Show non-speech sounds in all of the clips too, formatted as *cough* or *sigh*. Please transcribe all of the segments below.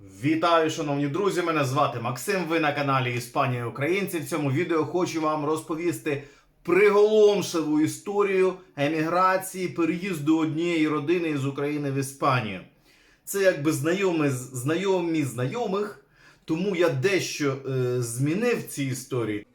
Вітаю, шановні друзі! Мене звати Максим. Ви на каналі Іспанія Українці. В цьому відео хочу вам розповісти приголомшливу історію еміграції, переїзду однієї родини з України в Іспанію. Це якби знайомі, знайомі знайомих, тому я дещо е, змінив ці історії.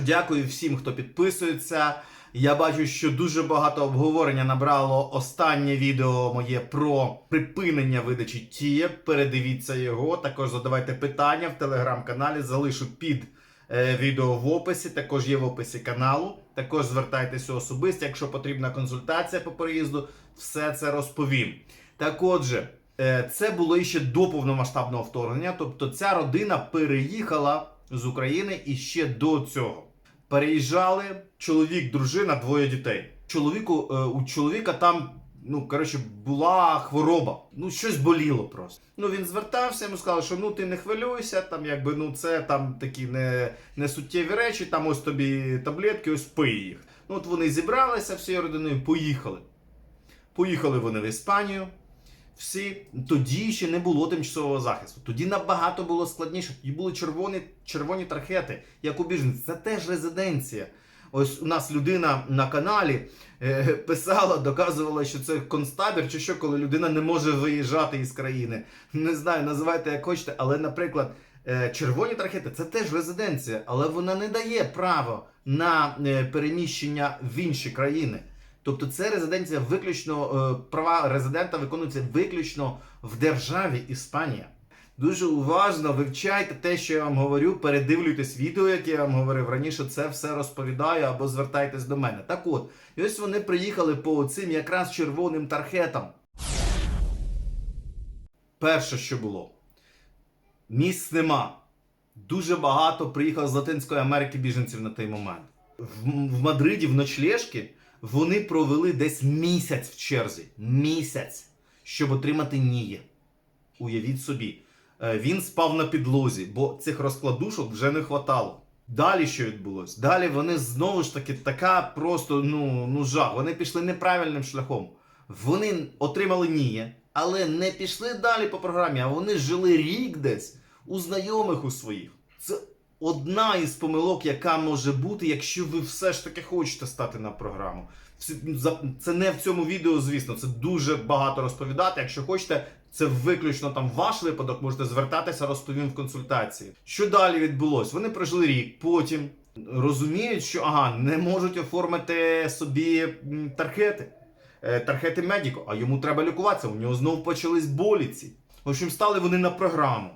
По-перше, дякую всім, хто підписується. Я бачу, що дуже багато обговорення набрало останнє відео моє про припинення видачі тіє. Передивіться його. Також задавайте питання в телеграм-каналі. Залишу під е, відео в описі. Також є в описі каналу. Також звертайтеся особисто, якщо потрібна консультація по переїзду, все це розповім. Так отже, е, це було ще до повномасштабного вторгнення. Тобто ця родина переїхала з України і ще до цього. Переїжджали чоловік, дружина, двоє дітей. Чоловіку, е, у чоловіка там, ну коротше, була хвороба. Ну, щось боліло просто. Ну він звертався, йому сказали, що ну ти не хвилюйся, там якби ну це там такі не, не суттєві речі, там ось тобі таблетки, ось пий їх. Ну от вони зібралися всією родиною, поїхали. Поїхали вони в Іспанію. Всі тоді ще не було тимчасового захисту. Тоді набагато було складніше. Тоді були червоні, червоні тархети, як у біженців. Це теж резиденція. Ось у нас людина на каналі е, писала, доказувала, що це концтабір, чи що, коли людина не може виїжджати із країни. Не знаю, називайте як хочете, але, наприклад, е, червоні тархети це теж резиденція, але вона не дає право на е, переміщення в інші країни. Тобто це резиденція виключно е, права резидента виконуються виключно в державі Іспанія. Дуже уважно вивчайте те, що я вам говорю, передивлюйтесь відео, яке я вам говорив раніше, це все розповідаю або звертайтесь до мене. Так от, і ось вони приїхали по цим якраз червоним тархетам. Перше, що було, місць нема. Дуже багато приїхало з Латинської Америки біженців на той момент. В, в Мадриді в ночлежки вони провели десь місяць в черзі. Місяць, щоб отримати ніє. Уявіть собі. Е, Він спав на підлозі, бо цих розкладушок вже не хватало. Далі що відбулось? Далі вони знову ж таки така просто ну, ну жах. Вони пішли неправильним шляхом. Вони отримали ніє, але не пішли далі по програмі, а вони жили рік десь у знайомих у своїх. Це одна із помилок, яка може бути, якщо ви все ж таки хочете стати на програму. Це- не в цьому відео, звісно, це дуже багато розповідати. Якщо хочете, це виключно там ваш випадок, можете звертатися, розповім в консультації. Що далі відбулось? Вони прожили рік, потім розуміють, що ага, не можуть оформити собі тархети. Е, Тархети медіко, а йому треба лікуватися. У нього знову почались боліці. В общем, стали вони на програму.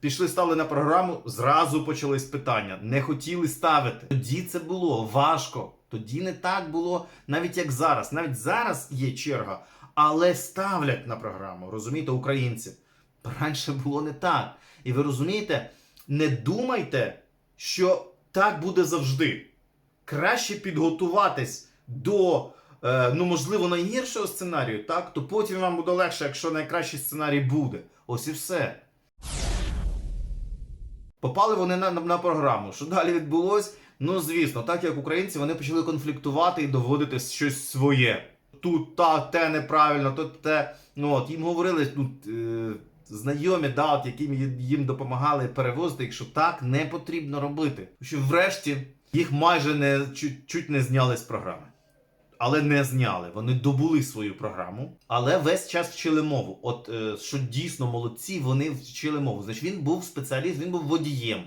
Пішли, стали на програму, зразу почались питання. Не хотіли ставити. Тоді це було важко. Тоді не так було, навіть як зараз. Навіть зараз є черга, але ставлять на програму. Розумієте, українці. Раніше було не так. І ви розумієте, не думайте, що так буде завжди. Краще підготуватись до, е, ну, можливо, найгіршого сценарію, так? То потім вам буде легше, якщо найкращий сценарій буде. Ось і все. Попали вони на, на, на програму. Що далі відбулось? Ну, звісно, так як українці вони почали конфліктувати і доводити щось своє. Тут та, те неправильно, тут те. Ну от їм говорили ну, е, знайомі, да, от, яким їм допомагали перевозити, якщо так не потрібно робити. Що врешті їх майже не чуть, чуть не зняли з програми. Але не зняли. Вони добули свою програму, але весь час вчили мову. От е, що дійсно молодці, вони вчили мову. Значить, він був спеціаліст, він був водієм.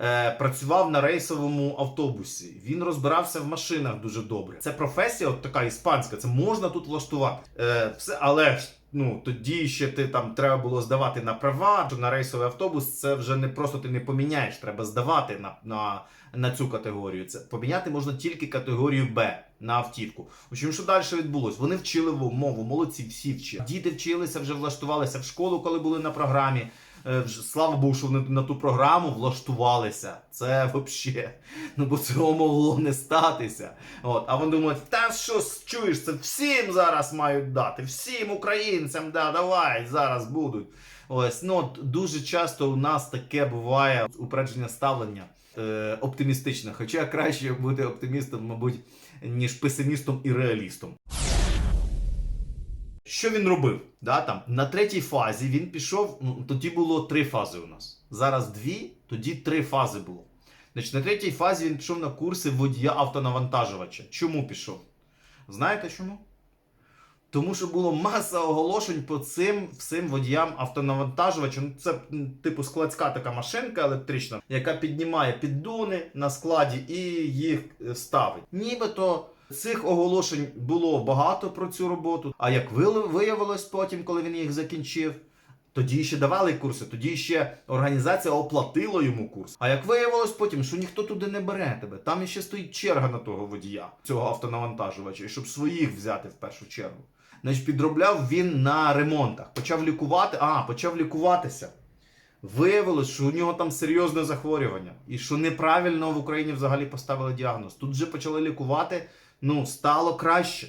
Е, працював на рейсовому автобусі. Він розбирався в машинах дуже добре. Це професія, от така іспанська, це можна тут влаштувати. Е, все, але ж ну тоді ще ти там треба було здавати на права. На рейсовий автобус це вже не просто ти не поміняєш, треба здавати на, на, на цю категорію. Це поміняти можна тільки категорію Б на автівку. В общем, що далі відбулось? Вони вчили мову, молодці, всі вчили. Діти вчилися, вже влаштувалися в школу, коли були на програмі. Е, Слава Богу, що вони на ту програму влаштувалися. Це взагалі. Ну бо цього могло не статися. От, а вони думають, та що чуєш, це всім зараз мають дати, всім українцям, да, давай, зараз будуть. Ось ну от дуже часто у нас таке буває упередження ставлення е, оптимістичне. Хоча краще бути оптимістом, мабуть, ніж песимістом і реалістом. Що він робив? Да, там, на третій фазі він пішов. Ну, тоді було три фази у нас. Зараз дві, тоді три фази було. Значить, на третій фазі він пішов на курси водія автонавантажувача. Чому пішов? Знаєте чому? Тому що було маса оголошень по цим всім водіям автонавантажувачам. Ну, Це типу складська така машинка електрична, яка піднімає піддони на складі і їх е, ставить. Нібито цих оголошень було багато про цю роботу. А як виявилось потім, коли він їх закінчив, тоді ще давали курси, тоді ще організація оплатила йому курс. А як виявилось потім, що ніхто туди не бере тебе, там іще стоїть черга на того водія, цього автонавантажувача, щоб своїх взяти в першу чергу. Значить, підробляв він на ремонтах, почав лікувати, а, почав лікуватися. Виявилось, що у нього там серйозне захворювання, і що неправильно в Україні взагалі поставили діагноз. Тут вже почали лікувати, ну, стало краще.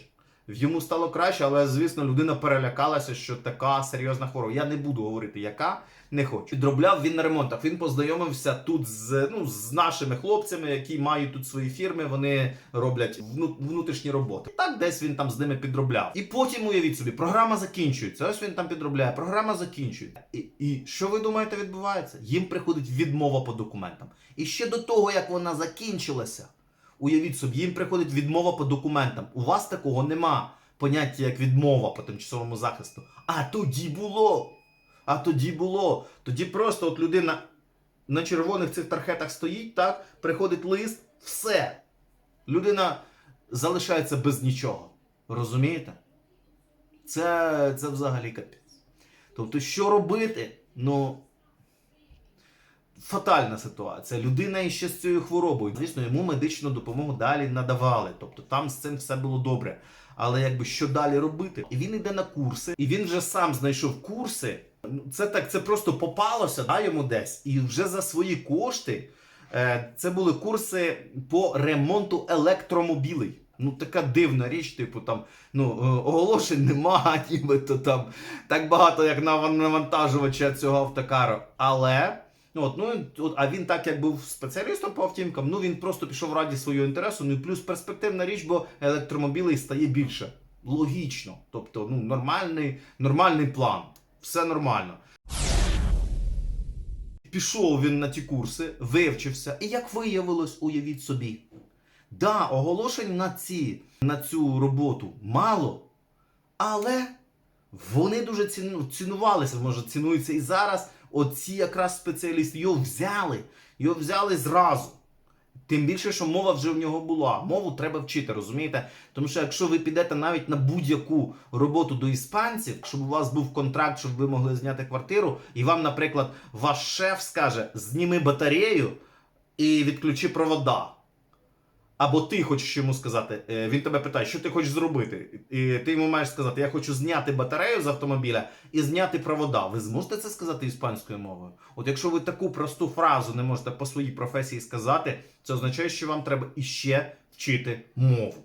Йому стало краще, але звісно, людина перелякалася, що така серйозна хвороба. Я не буду говорити, яка не хочу. Підробляв він на ремонтах. Він познайомився тут з, ну, з нашими хлопцями, які мають тут свої фірми. Вони роблять внутрішні роботи. Так десь він там з ними підробляв. І потім уявіть собі, програма закінчується. Ось він там підробляє. Програма закінчується. І, і що ви думаєте, відбувається? Їм приходить відмова по документам. І ще до того, як вона закінчилася. Уявіть собі, їм приходить відмова по документам. У вас такого нема поняття як відмова по тимчасовому захисту. А тоді було. А тоді було. Тоді просто от людина на червоних цих тархетах стоїть, так, приходить лист, все. Людина залишається без нічого. Розумієте? Це, це взагалі капець. Тобто, що робити? Ну, фатальна ситуація. Людина іще з цією хворобою. Звісно, йому медичну допомогу далі надавали. Тобто там з цим все було добре. Але якби що далі робити? І він йде на курси, і він вже сам знайшов курси. Це так, це просто попалося да, йому десь. І вже за свої кошти е, це були курси по ремонту електромобілей. Ну, така дивна річ, типу там ну, е, оголошень нема, *laughs* нібито там так багато, як на навантажувача цього автокару. Але. Ну, от, ну, от, а він так як був спеціалістом по автівкам, ну він просто пішов раді свого інтересу. Ну і плюс перспективна річ, бо електромобілей стає більше. Логічно. Тобто, ну, нормальний, нормальний план. Все нормально. Пішов він на ті курси, вивчився, і як виявилось, уявіть собі. Да, оголошень на, ці, на цю роботу мало, але вони дуже цінувалися, може цінуються і зараз. Оці якраз спеціалісти його взяли, його взяли зразу. Тим більше, що мова вже в нього була. Мову треба вчити, розумієте? Тому що якщо ви підете навіть на будь-яку роботу до іспанців, щоб у вас був контракт, щоб ви могли зняти квартиру, і вам, наприклад, ваш шеф скаже: зніми батарею і відключи провода. Або ти хочеш йому сказати, е, він тебе питає, що ти хочеш зробити. І ти йому маєш сказати, я хочу зняти батарею з автомобіля і зняти провода. Ви зможете це сказати іспанською мовою? От якщо ви таку просту фразу не можете по своїй професії сказати, це означає, що вам треба іще вчити мову.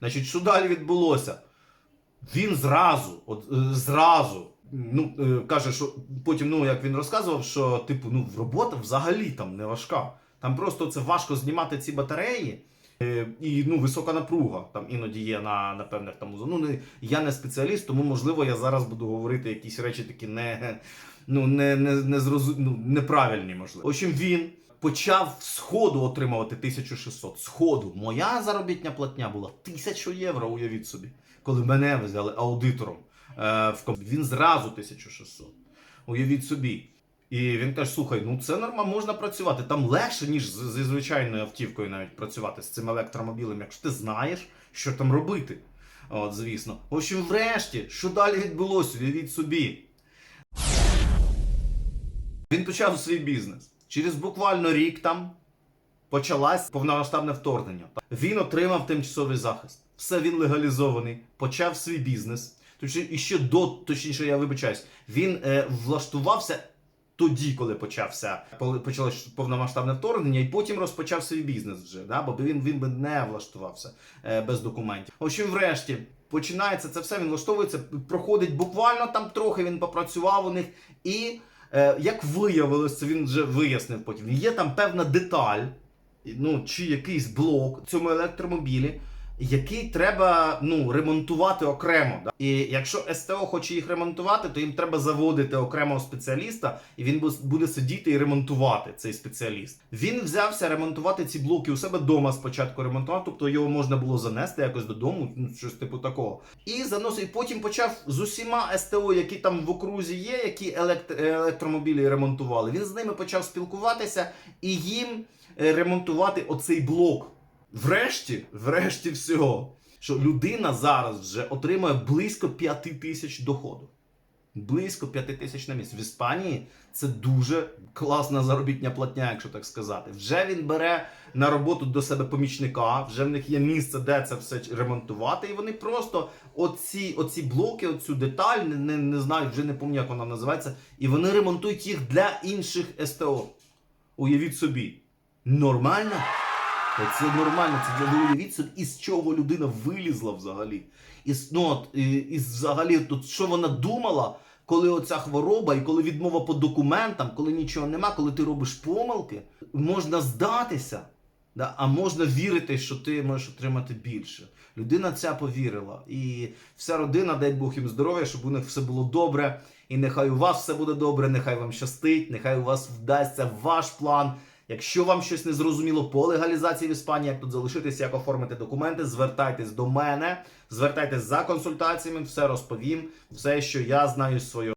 Значить, що далі відбулося? Він зразу, от е, зразу. Ну, е, каже, що потім, ну як він розказував, що типу, ну робота взагалі там не важка. Там просто це важко знімати ці батареї. Е, І ну, висока напруга там іноді є на, на певних там. Ну, не, я не спеціаліст, тому можливо я зараз буду говорити якісь речі такі не, ну, не, не, не зрозу... ну, неправильні, можливо. В він почав з отримувати 1600. З ходу. Моя заробітня платня була 1000 євро, уявіть собі, коли мене взяли аудитором. Е, в ком- Він зразу 1600. Уявіть собі. І він каже: слухай, ну це норма, можна працювати. Там легше, ніж зі звичайною автівкою навіть працювати з цим електромобілем, якщо ти знаєш, що там робити. От, звісно. В общем, врешті, що далі відбулося? Уявіть собі. Він почав свій бізнес. Через буквально рік там почалась повномасштабне вторгнення. Він отримав тимчасовий захист. Все він легалізований, почав свій бізнес. Точніше, і ще до, точніше, я вибачаюсь, він е, влаштувався тоді, коли почався почалось повномасштабне вторгнення, і потім розпочав свій бізнес вже. Да? Бо він, він би не влаштувався е, без документів. Общем, врешті. Починається це все, він влаштовується, проходить буквально там трохи він попрацював у них. І е, як виявилося, він вже вияснив потім. Є там певна деталь, ну чи якийсь блок в цьому електромобілі, який треба ну, ремонтувати окремо. Да? І якщо СТО хоче їх ремонтувати, то їм треба заводити окремого спеціаліста, і він буде сидіти і ремонтувати цей спеціаліст. Він взявся ремонтувати ці блоки у себе вдома спочатку ремонтувати, тобто його можна було занести якось додому, ну, щось типу такого. І заносив, і потім почав з усіма СТО, які там в окрузі є, які елект- електромобілі ремонтували. Він з ними почав спілкуватися і їм е, ремонтувати оцей блок. Врешті, врешті всього, що людина зараз вже отримує близько 5 тисяч доходу. Близько 5 тисяч на місяць. В Іспанії це дуже класна заробітня платня, якщо так сказати. Вже він бере на роботу до себе помічника, вже в них є місце, де це все ремонтувати, і вони просто оці, оці блоки, оцю деталь, не, не, не знаю, вже не пам'ятаю, як вона називається, і вони ремонтують їх для інших СТО. Уявіть собі. Нормально? Це нормально, це для уявіть собі, із чого людина вилізла взагалі. Із, ну, от, і, із взагалі, тут, що вона думала, коли оця хвороба, і коли відмова по документам, коли нічого нема, коли ти робиш помилки, можна здатися, да, а можна вірити, що ти можеш отримати більше. Людина ця повірила. І вся родина, дай Бог їм здоров'я, щоб у них все було добре. І нехай у вас все буде добре, нехай вам щастить, нехай у вас вдасться ваш план. Якщо вам щось не зрозуміло по легалізації в Іспанії, як тут залишитися, як оформити документи, звертайтесь до мене, звертайтесь за консультаціями, все розповім, все, що я знаю з